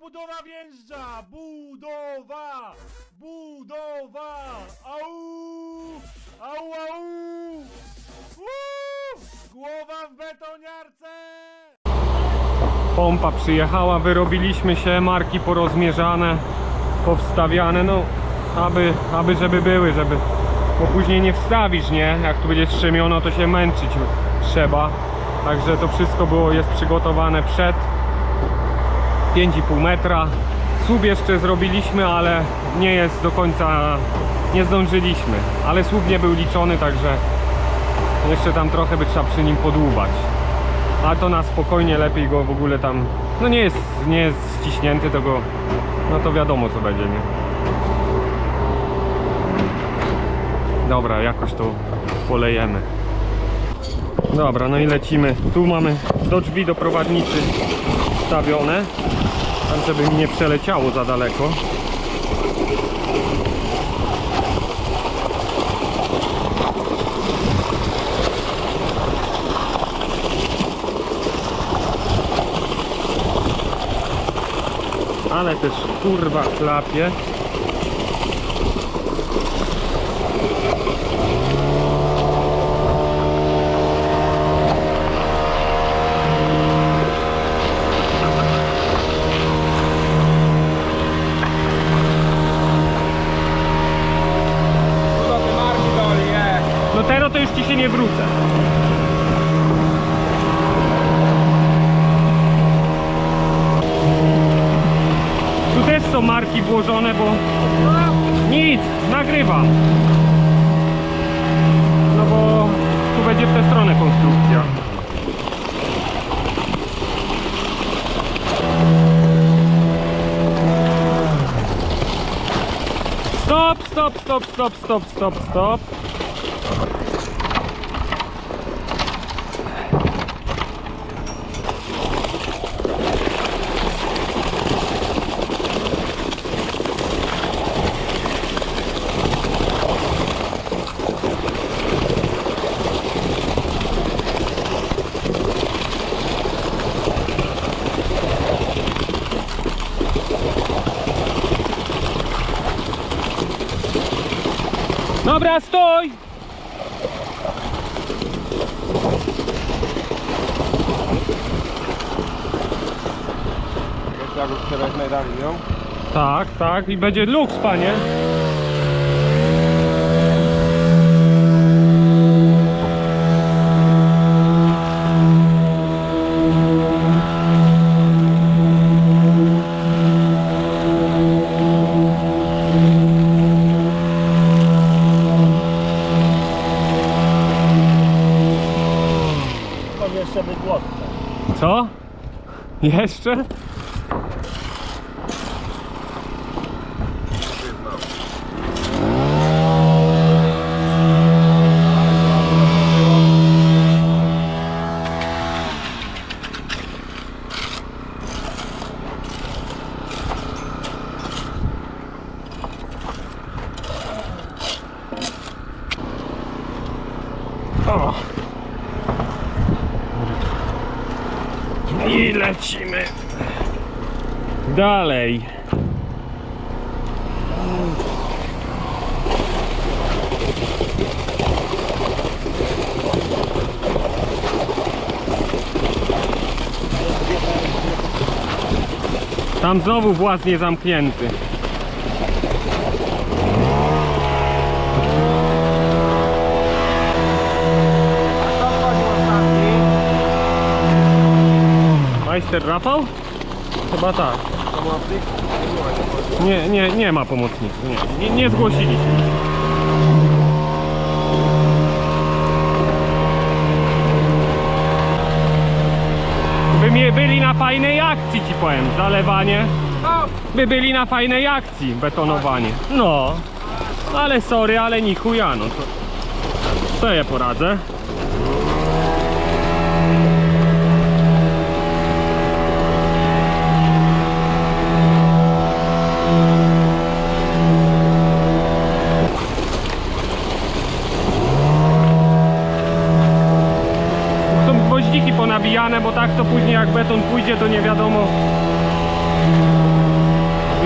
budowa wjeżdża! Budowa! Budowa! Au! Au, au! Głowa w betoniarce! Pompa przyjechała, wyrobiliśmy się, marki porozmierzane, powstawiane, no aby, aby żeby były, żeby, bo później nie wstawisz, nie? Jak tu będzie strzemiono, to się męczyć trzeba. Także to wszystko było, jest przygotowane przed 5,5 metra. Słup jeszcze zrobiliśmy, ale nie jest do końca, nie zdążyliśmy. Ale słup nie był liczony, także jeszcze tam trochę by trzeba przy nim podłubać. A to na spokojnie, lepiej go w ogóle tam, no nie jest, nie jest ściśnięty, to go, no to wiadomo co będzie, nie? Dobra, jakoś to polejemy. Dobra, no i lecimy. Tu mamy do drzwi do prowadnicy wstawione. Tam, żeby mi nie przeleciało za daleko. Ale też kurwa klapie. No ty marki doli, nie. No teraz to już ci się nie wrócę. Tu też są marki włożone, bo nic, nagrywa. No bo tu będzie w tę stronę konstrukcja. Stop, stop, stop, stop, stop, stop, stop. Dobra, stój! Jak teraz najdalej, no? Tak, tak, i będzie luks, panie. Jeszcze? O. I lecimy dalej. Tam znowu właz nie zamknięty. Majster Rafał? Chyba tak. Nie. Nie, nie, ma pomocników. Nie, nie, nie zgłosiliśmy. By mnie byli na fajnej akcji ci powiem, zalewanie. By byli na fajnej akcji, betonowanie. No, ale sorry, ale ni chuja, no to... Co ja poradzę? Bo tak to później jak beton pójdzie, to nie wiadomo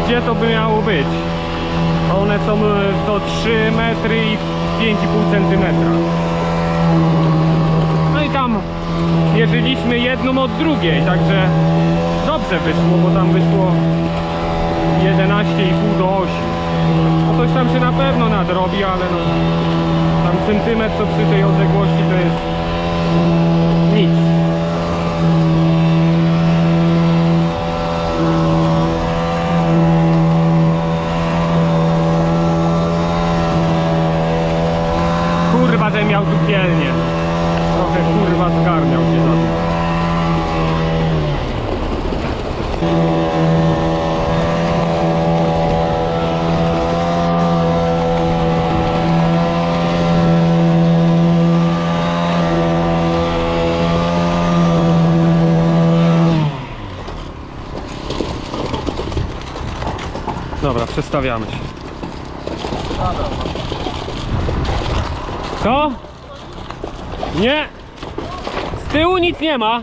gdzie to by miało być. One są e, to 3 metry i 5,5 centymetra. No i tam mierzyliśmy jedną od drugiej, także dobrze wyszło, bo tam wyszło 11,5 do 8. No coś tam się na pewno nadrobi, ale no tam centymetr to przy tej odległości to jest nic. Kurwa, że miał tu pielnie. Trochę kurwa zgarniał się za tym. Dobra, przestawiamy się. Co? Nie! Z tyłu nic nie ma.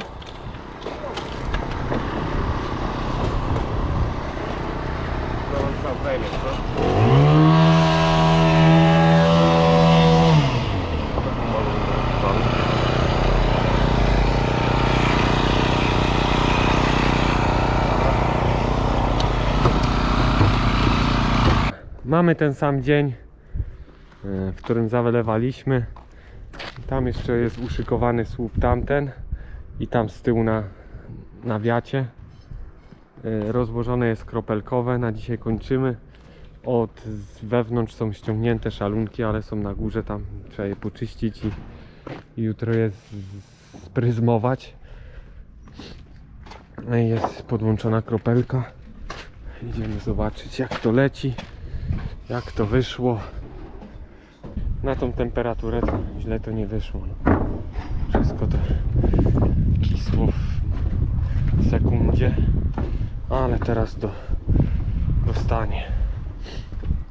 Mamy ten sam dzień, w którym zawelewaliśmy. Tam jeszcze jest uszykowany słup tamten i tam z tyłu na, na wiacie. E, Rozłożone jest kropelkowe. Na dzisiaj kończymy. Od wewnątrz są ściągnięte szalunki, ale są na górze. Tam trzeba je poczyścić i, i jutro je spryzmować. No Jest podłączona kropelka. Idziemy zobaczyć jak to leci jak to wyszło na tą temperaturę to źle to nie wyszło no. wszystko to kisło w sekundzie ale teraz do dostanie.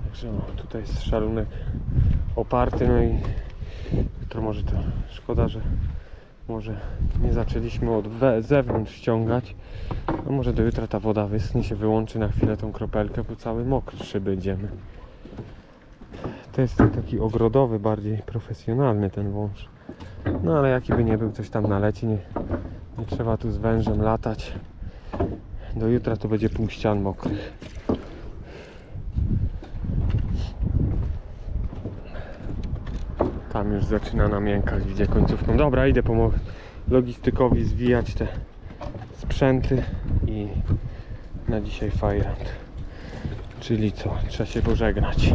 Także o, tutaj jest szalunek oparty no i to może to szkoda, że może nie zaczęliśmy od zewnątrz ściągać. No może do jutra ta woda wyschnie się wyłączy na chwilę tą kropelkę bo cały mokrzy będziemy to jest taki ogrodowy, bardziej profesjonalny ten wąż. No ale jaki by nie był, coś tam naleci, nie, nie trzeba tu z wężem latać. Do jutra to będzie pół ścian mokrych. Tam już zaczyna namiękać, gdzie końcówką. Dobra, idę pomóc logistykowi zwijać te sprzęty i na dzisiaj fajrant. Czyli co? Trzeba się pożegnać.